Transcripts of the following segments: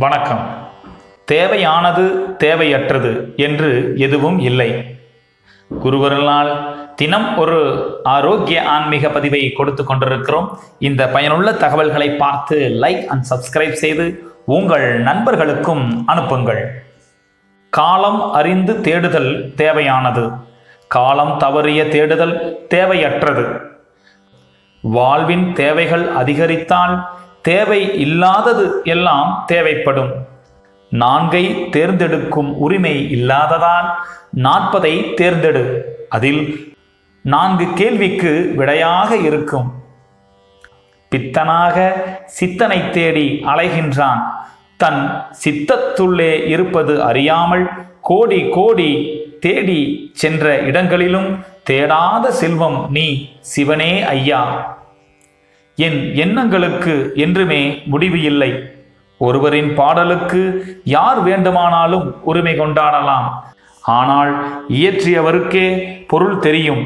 வணக்கம். தேவையானது தேவையற்றது என்று எதுவும் இல்லை. குருவர்களால் தினம் ஒரு ஆரோக்கிய ஆன்மீக பதிவை கொடுத்து கொண்டிருக்கிறோம். இந்த பயனுள்ள தகவல்களை பார்த்து லைக் அண்ட் சப்ஸ்கிரைப் செய்து உங்கள் நண்பர்களுக்கும் அனுப்புங்கள். காலம் அறிந்து தேடுதல் தேவையானது. காலம் தவறிய தேடுதல் தேவையற்றது. வாழ்வின் தேவைகள் அதிகரித்தால் தேவை இல்லாதது எல்லாம் தேவைப்படும். நான்கை தேர்ந்தெடுக்கும் உரிமை இல்லாததால் நாற்பதை தேர்ந்தெடு. அதில் நான்கு கேள்விக்கு விடையாக இருக்கும். பித்தனாக சித்தனை தேடி அலைகின்றான். தன் சித்தத்துள்ளே இருப்பது அறியாமல் கோடி கோடி தேடி சென்ற இடங்களிலும் தேடாத செல்வம் நீ சிவனே ஐயா. என் எண்ணங்களுக்கு என்றுமே முடிவு இல்லை ஒருவரின் பாடலுக்கு யார் வேண்டுமானாலும் உரிமை கொண்டாடலாம். ஆனால் இயற்றியவருக்கே பொருள் தெரியும்.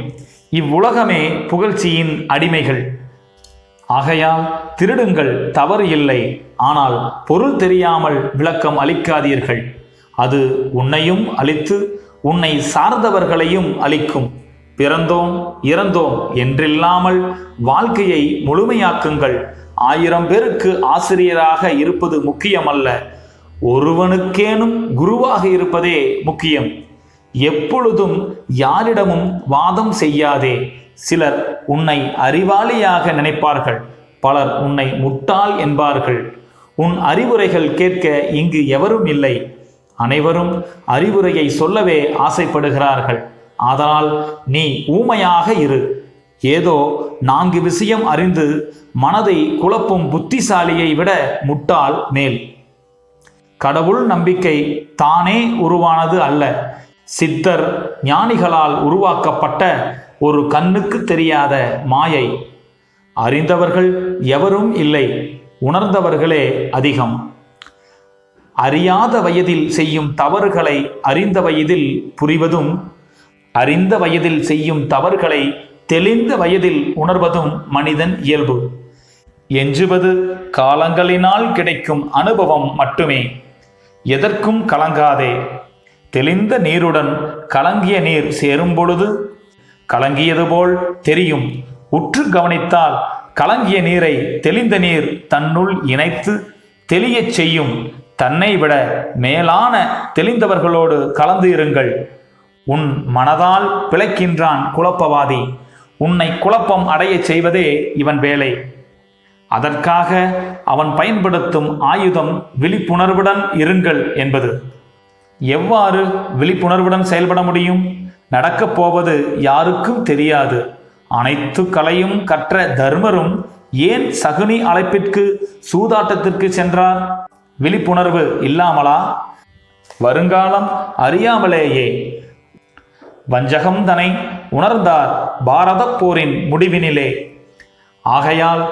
இவ்வுலகமே புகழ்ச்சியின் அடிமைகள். ஆகையால் திருடுங்கள் தவறு இல்லை. ஆனால் பொருள் தெரியாமல் விளக்கம் அளிக்காதீர்கள். அது உன்னையும் அழித்து உன்னை சார்ந்தவர்களையும் அளிக்கும் பிறந்தோம் இறந்தோம் என்றில்லாமல் வாழ்க்கையை முழுமையாக்குங்கள். ஆயிரம் பேருக்கு ஆசிரியராக இருப்பது முக்கியமல்ல. ஒருவனுக்கேனும் குருவாக இருப்பதே முக்கியம். எப்பொழுதும் யாரிடமும் வாதம் செய்யாதே. சிலர் உன்னை அறிவாளியாக நினைப்பார்கள். பலர் உன்னை முட்டாள் என்பார்கள். உன் அறிவுரைகள் கேட்க இங்கு எவரும் இல்லை. அனைவரும் அறிவுரையை சொல்லவே ஆசைப்படுகிறார்கள். அதனால் நீ ஊமையாக இரு. ஏதோ நான்கு விஷயம் அறிந்து மனதை குழப்பும் புத்திசாலியை விட முட்டாள் மேல். கடவுள் நம்பிக்கை தானே உருவானது அல்ல. சித்தர் ஞானிகளால் உருவாக்கப்பட்ட ஒரு கண்ணுக்கு தெரியாத மாயை. அறிந்தவர்கள் எவரும் இல்லை. உணர்ந்தவர்களே அதிகம். அறியாத வயதில் செய்யும் தவறுகளை அறிந்த வயதில் புரிவதும் அறிந்த வயதில் செய்யும் தவறுகளை தெளிந்த வயதில் உணர்வதும் மனிதன் இயல்பு. எஞ்சுவது காலங்களினால் கிடைக்கும் அனுபவம் மட்டுமே. எதற்கும் கலங்காதே. தெளிந்த நீருடன் கலங்கிய நீர் சேரும் பொழுது கலங்கியது போல் தெரியும். உற்று கவனித்தால் கலங்கிய நீரை தெளிந்த நீர் தன்னுள் இணைத்து தெளியச் செய்யும். தன்னை விட மேலான தெளிந்தவர்களோடு கலந்து இருங்கள். உன் மனதால் பிழைக்கின்றான் குழப்பவாதி. உன்னை குழப்பம் அடையச் செய்வதே இவன் வேலை. அதற்காக அவன் பயன்படுத்தும் ஆயுதம் விழிப்புணர்வுடன் இருங்கள் என்பது. எவ்வாறு விழிப்புணர்வுடன் செயல்பட முடியும்? நடக்கப் போவது யாருக்கும் தெரியாது. அனைத்து கலையும் கற்ற தர்மரும் ஏன் சகுனி அழைப்பிற்கு சூதாட்டத்திற்கு சென்றார்? விழிப்புணர்வு இல்லாமலா? வருங்காலம் அறியாமலேயே வஞ்சகம்தனை உணர்ந்தார் பாரதப் போரின் முடிவினிலே. ஆகையால்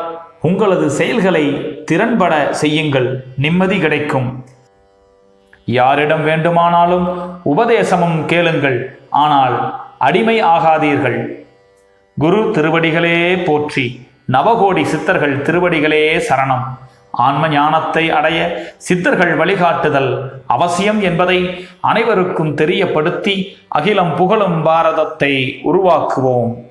உங்களது செயல்களை திறன்பட செய்யுங்கள் நிம்மதி கிடைக்கும். யாரிடம் வேண்டுமானாலும் உபதேசமும் கேளுங்கள் ஆனால் அடிமை ஆகாதீர்கள். குரு திருவடிகளே போற்றி நவகோடி சித்தர்கள் திருவடிகளே சரணம். ஆன்ம ஞானத்தை அடைய சித்தர்கள் வழிகாட்டுதல் அவசியம் என்பதை அனைவருக்கும் தெரியப்படுத்தி அகிலம் புகழும் பாரதத்தை உருவாக்குவோம்.